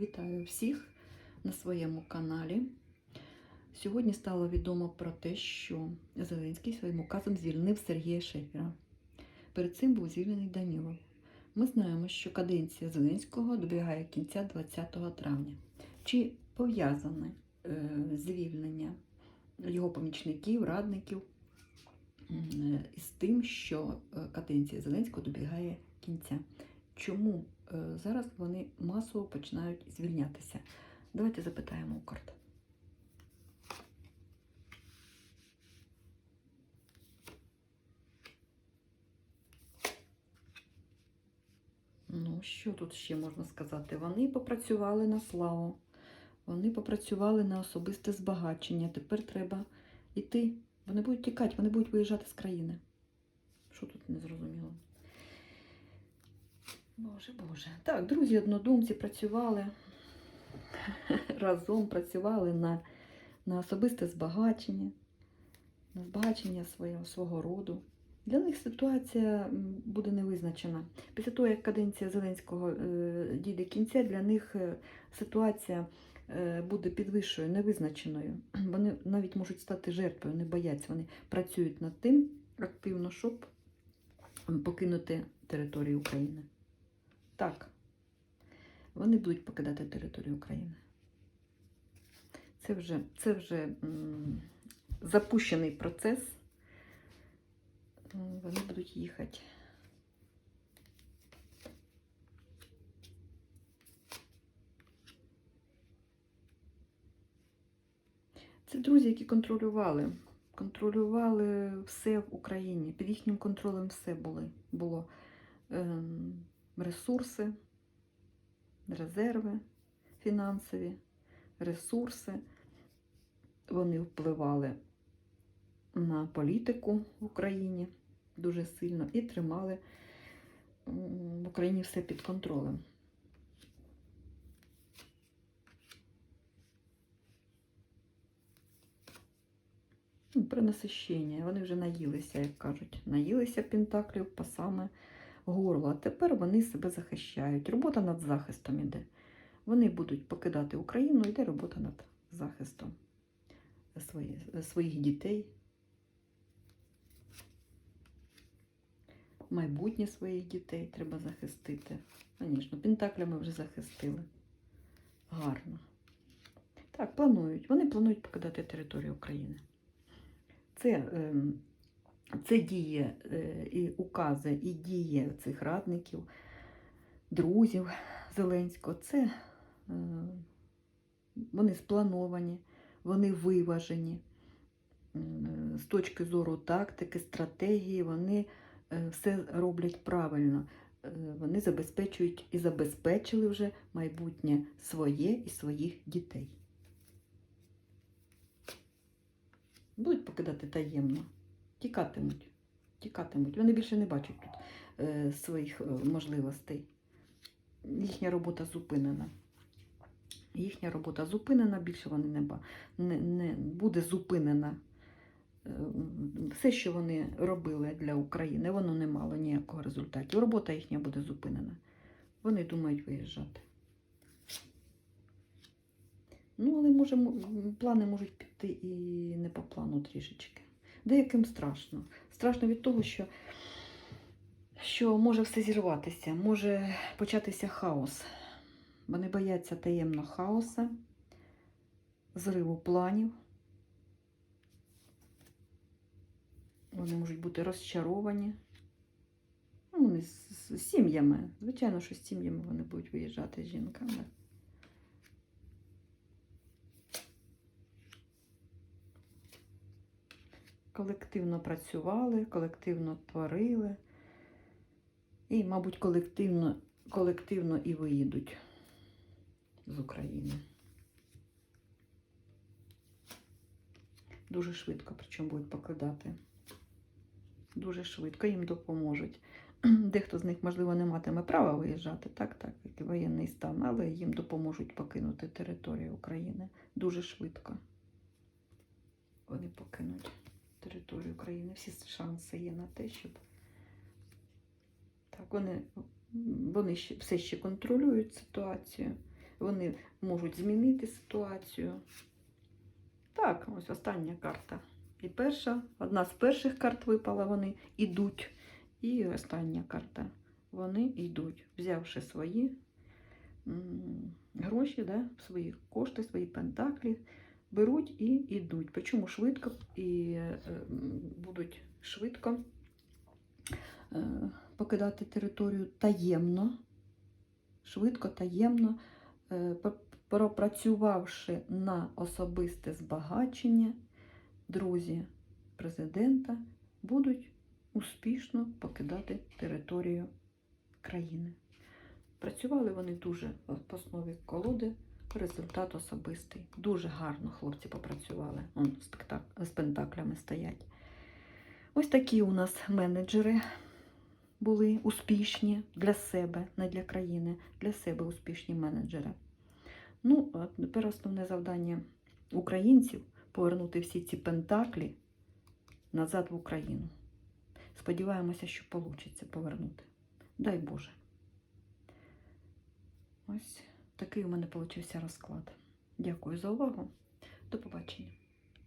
Вітаю всіх на своєму каналі. Сьогодні стало відомо про те, що Зеленський своїм указом звільнив Сергія Шефіра. Перед цим був звільнений Данілов. Ми знаємо, що каденція Зеленського добігає кінця 20 травня. Чи пов'язане е, звільнення його помічників, радників м, із тим, що е, каденція Зеленського добігає кінця? Чому е, зараз вони масово починають звільнятися? Давайте запитаємо у карт. Ну, що тут ще можна сказати? Вони попрацювали на славу, вони попрацювали на особисте збагачення. Тепер треба йти. Вони будуть тікати, вони будуть виїжджати з країни. Що тут не зрозуміло? Боже, Боже. Так, друзі, однодумці працювали разом працювали на, на особисте збагачення, на збагачення свого, свого роду. Для них ситуація буде невизначена. Після того, як каденція Зеленського е, дійде кінця, для них е, ситуація е, буде підвищою, невизначеною. Вони навіть можуть стати жертвою, не бояться. Вони працюють над тим активно, щоб покинути територію України. Так, вони будуть покидати територію України. Це вже, це вже запущений процес. Вони будуть їхати. Це друзі, які контролювали. Контролювали все в Україні. Під їхнім контролем все були, було. Ем, ресурси, резерви фінансові, ресурси. Вони впливали на політику в Україні дуже сильно і тримали в Україні все під контролем. Ну, Принасищення. Вони вже наїлися, як кажуть, наїлися пентаклів по саме горло. А тепер вони себе захищають. Робота над захистом іде. Вони будуть покидати Україну, йде робота над захистом свої, своїх дітей, майбутнє своїх дітей треба захистити. Звісно, пентаклями вже захистили. Гарно. Так, планують. Вони планують покидати територію України. Це, ем, це діє е, і укази, і діє цих радників, друзів Зеленського. Це е, вони сплановані, вони виважені з точки зору тактики, стратегії, вони е, все роблять правильно. Е, Вони забезпечують і забезпечили вже майбутнє своє і своїх дітей. Будуть покидати таємно, тікатимуть, тікатимуть. Вони більше не бачать тут е, своїх е, можливостей. Їхня робота зупинена. Їхня робота зупинена, більше вони не, ба- не, не буде зупинена. Е, Все, що вони робили для України, воно не мало ніякого результату. Робота їхня буде зупинена. Вони думають виїжджати. Ну, але може, плани можуть піти і не по плану трішечки. Деяким страшно. Страшно від того, що, що може все зірватися, може початися хаос. Вони бояться таємно хаоса, зриву планів. Вони можуть бути розчаровані. Ну, вони з, сім'ями. Звичайно, що з сім'ями вони будуть виїжджати з жінками. Колективно працювали, колективно творили. І, мабуть, колективно, колективно і виїдуть з України. Дуже швидко, причому будуть покидати. Дуже швидко їм допоможуть. Дехто з них, можливо, не матиме права виїжджати, так, так, як і воєнний стан, але їм допоможуть покинути територію України дуже швидко. Вони покинуть територію України. Всі шанси є на те, щоб так, вони, вони все ще контролюють ситуацію. Вони можуть змінити ситуацію. Так, ось остання карта. І перша, одна з перших карт випала, вони йдуть. І остання карта. Вони йдуть, взявши свої гроші, да, свої кошти, свої пентаклі, беруть і йдуть. Причому швидко і е, будуть швидко е, покидати територію таємно, швидко, таємно, е, пропрацювавши на особисте збагачення, друзі президента будуть успішно покидати територію країни. Працювали вони дуже по основі колоди, результат особистий. Дуже гарно хлопці попрацювали. Он з, пентаклями стоять. Ось такі у нас менеджери були успішні для себе, не для країни, для себе успішні менеджери. Ну, а тепер основне завдання українців повернути всі ці пентаклі назад в Україну. Сподіваємося, що вийде повернути. Дай Боже. Ось такий у мене вийшов розклад. Дякую за увагу. До побачення.